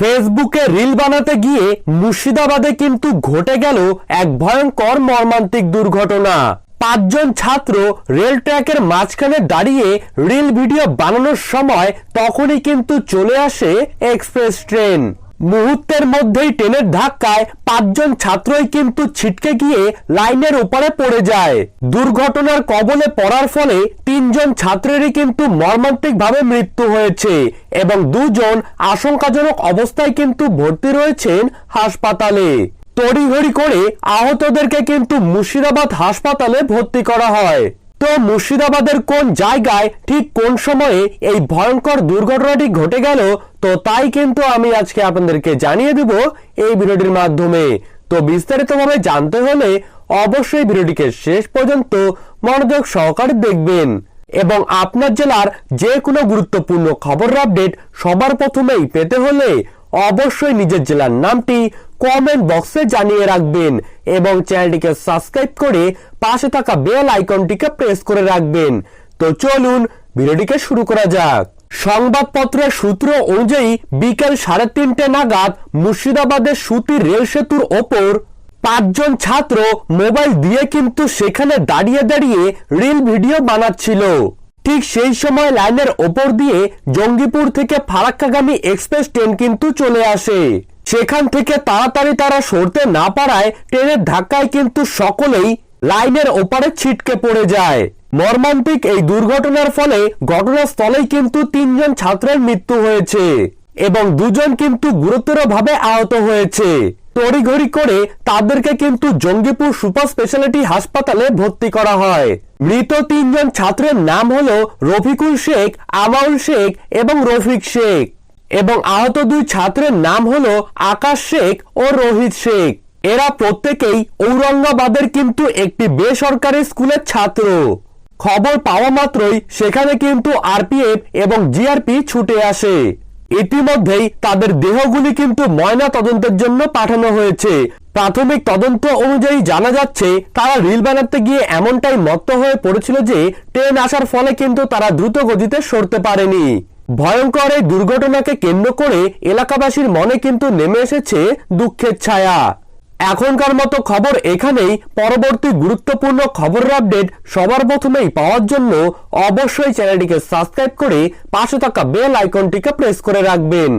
ফেসবুকে রিল বানাতে গিয়ে মুর্শিদাবাদে কিন্তু ঘটে গেল এক ভয়ঙ্কর মর্মান্তিক দুর্ঘটনা। পাঁচজন ছাত্র রেল ট্র্যাকের মাঝখানে দাঁড়িয়ে রিল ভিডিও বানানোর সময় তখনই কিন্তু চলে আসে এক্সপ্রেস ট্রেন। মুহূর্তের মধ্যেই ট্রেনের ধাক্কায় পাঁচজন ছাত্রই কিন্তু ছিটকে গিয়ে লাইনের উপরে পড়ে যায়। দুর্ঘটনার কবলে পড়ার ফলে তিনজন ছাত্রেরই কিন্তু মর্মান্তিকভাবে মৃত্যু হয়েছে এবং দুজন আশঙ্কাজনক অবস্থায় কিন্তু ভর্তি রয়েছেন হাসপাতালে। তড়িঘড়ি করে আহতদেরকে কিন্তু মুর্শিদাবাদ হাসপাতালে ভর্তি করা হয়। তো মুর্শিদাবাদের কোন জায়গায় ঠিক কোন সময়ে এই ভয়ঙ্কর দুর্ঘটনাটি ঘটে গেল? তো তাই কিন্তু আমি আজকে আপনাদেরকে জানিয়ে দেব এই ভিডিওটির মাধ্যমে। তো বিস্তারিতভাবে জানতে হলে অবশ্যই ভিডিওটিকে শেষ পর্যন্ত মনোযোগ সহকারে দেখবেন। এবং আপনার জেলার যে কোনো গুরুত্বপূর্ণ খবর আপডেট সবার প্রথমেই পেতে হলে অবশ্যই নিজের জেলার নামটি কমেন্ট বক্সে জানিয়ে রাখবেন এবং চ্যানেলটিকে সাবস্ক্রাইব করে পাশে থাকা বেল আইকনটিকে প্রেস করে রাখবেন। তো চলুন ভিডিওটিকে শুরু করা যাক। সংবাদপত্রের সূত্র অনুযায়ী বিকেল সাড়ে তিনটে নাগাদ মুর্শিদাবাদের সুতি রেল সেতুর ওপর পাঁচজন ছাত্র মোবাইল দিয়ে কিন্তু সেখানে দাঁড়িয়ে দাঁড়িয়ে রিল ভিডিও বানাচ্ছিল। ঠিক সেই সময় লাইনের ওপর দিয়ে জঙ্গিপুর থেকে ফারাক্কাগামী এক্সপ্রেস ট্রেন কিন্তু চলে আসে। সেখান থেকে তাড়াতাড়ি তারা সরতে না পারায় ট্রেনের ধাক্কায় কিন্তু সকলেই লাইনের ওপারে ছিটকে পড়ে যায়। মর্মান্তিক এই দুর্ঘটনার ফলে ঘটনাস্থলেই কিন্তু তিনজন ছাত্রের মৃত্যু হয়েছে এবং দুজন কিন্তু গুরুতরভাবে আহত হয়েছে। তড়িঘড়ি করে তাদেরকে কিন্তু জঙ্গিপুর সুপার স্পেশালিটি হাসপাতালে ভর্তি করা হয়। মৃত তিনজন ছাত্রের নাম হলো রফিকুল শেখ, আমাউল শেখ এবং রফিক শেখ। এবং আহত দুই ছাত্রের নাম হলো আকাশ শেখ ও রোহিত শেখ। এরা প্রত্যেকেই ঔরঙ্গাবাদের কিন্তু একটি বেসরকারি স্কুলের ছাত্র। খবর পাওয়া মাত্রই সেখানে কিন্তু আরপিএফ এবং জিআরপি ছুটে আসে। ইতিমধ্যেই তাদের দেহগুলি কিন্তু ময়না তদন্তের জন্য পাঠানো হয়েছে। প্রাথমিক তদন্ত অনুযায়ী জানা যাচ্ছে, তারা রিল বানাতে গিয়ে এমনটাই মত্ত হয়ে পড়েছিল যে, ট্রেন আসার ফলে কিন্তু তারা দ্রুত গতিতে সরতে পারেনি। ভয়ঙ্কর এই দুর্ঘটনাকে কেন্দ্র করে এলাকাবাসীর মনে কিন্তু নেমে এসেছে দুঃখের ছায়া। এখনকার মতো খবর এখানেই। পরবর্তী গুরুত্বপূর্ণ খবরের আপডেট সবার প্রথমেই পাওয়ার জন্য অবশ্যই চ্যানেলটিকে সাবস্ক্রাইব করে পাশে থাকা বেল আইকনটিকে প্রেস করে রাখবেন।